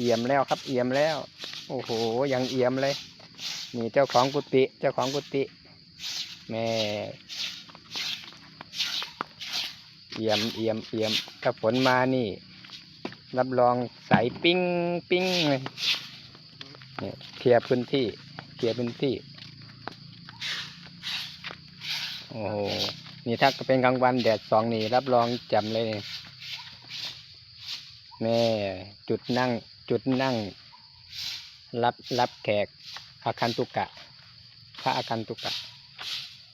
เอี่ยมแล้วครับเอี่ยมแล้ว โอ้โหยังเอี่ยมเลยนี่เจ้าของกุฏิเจ้าของกุฏิแม่เอี่ยมเอี่ยมเอี่ยมถ้าฝนมานี่ รับรองใสปิ้งปิ้งเลยเนี่ยเคลียร์พื้นที่เคลียร์พื้นที่ โอ้โหนี่ถ้าเป็นกลางวันแดดสองนี่รับรองจ่มเลยนี่แม่จุดนั่ง จุดนั่ง รับรับแขกอาคันตุกะ พระอาคันตุกะ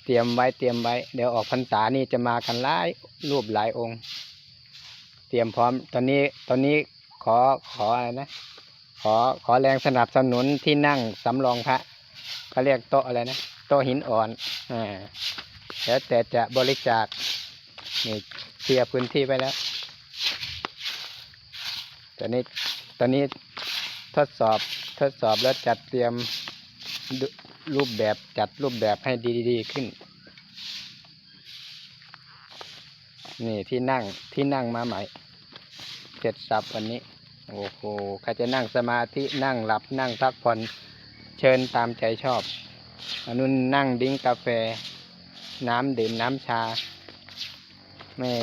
เตรียมไว้เตรียมไว้ เดี๋ยวออกพรรษานี่จะมากันหลายรูปหลายองค์ เตรียมพร้อม ตอนนี้ตอนนี้ขอขออะไรนะ ขอขอแรงสนับสนุนที่นั่งสำรองพระเขาเรียกโต๊ะอะไรนะโต๊ะหินอ่อนอ่าแล้วแต่จะบริจาคนี่เคลียร์พื้นที่ไปแล้วตอนนี้ ตอนนี้ทดสอบทดสอบแล้วจัดเตรียมรูปแบบจัดรูปแบบให้ดีๆขึ้น นี่ที่นั่งที่นั่งมาใหม่เสร็จสับวันนี้ โอ้โหใครจะนั่งสมาธินั่งหลับนั่งพักผ่อนเชิญตามใจชอบอันนู้นนั่งดิ้งกาแฟ น้ำดื่มน้ำชาแม่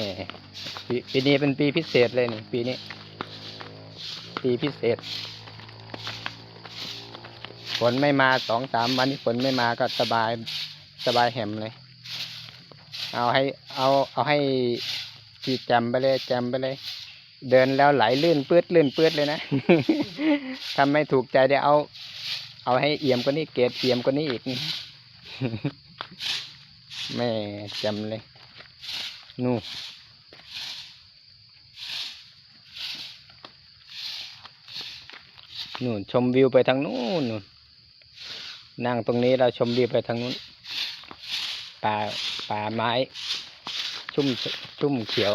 ปีนี้เป็นปีพิเศษเลยนี่ปีนี้ ปีพิเศษ ฝนไม่มาสองสามวันที่ฝนไม่มาก็สบายสบายแหมเลย เอาให้เอาเอาให้จีแจมไปเลยแจมไปเลย เดินแล้วไหลลื่นปื๊ดลื่นปื๊ดเลยนะทำไม่ถูกใจเดี๋ยวเอา เอาให้เอี่ยมกว่านี้เกรดเอี่ยมกว่านี้อีกแม่จำเลย นู่น นู่นชมวิวไปทางนู้นนู่นนั่งตรงนี้เราชมวิวไปทางนู้นป่าป่าไม้ ชุ่มชุ่มเขียว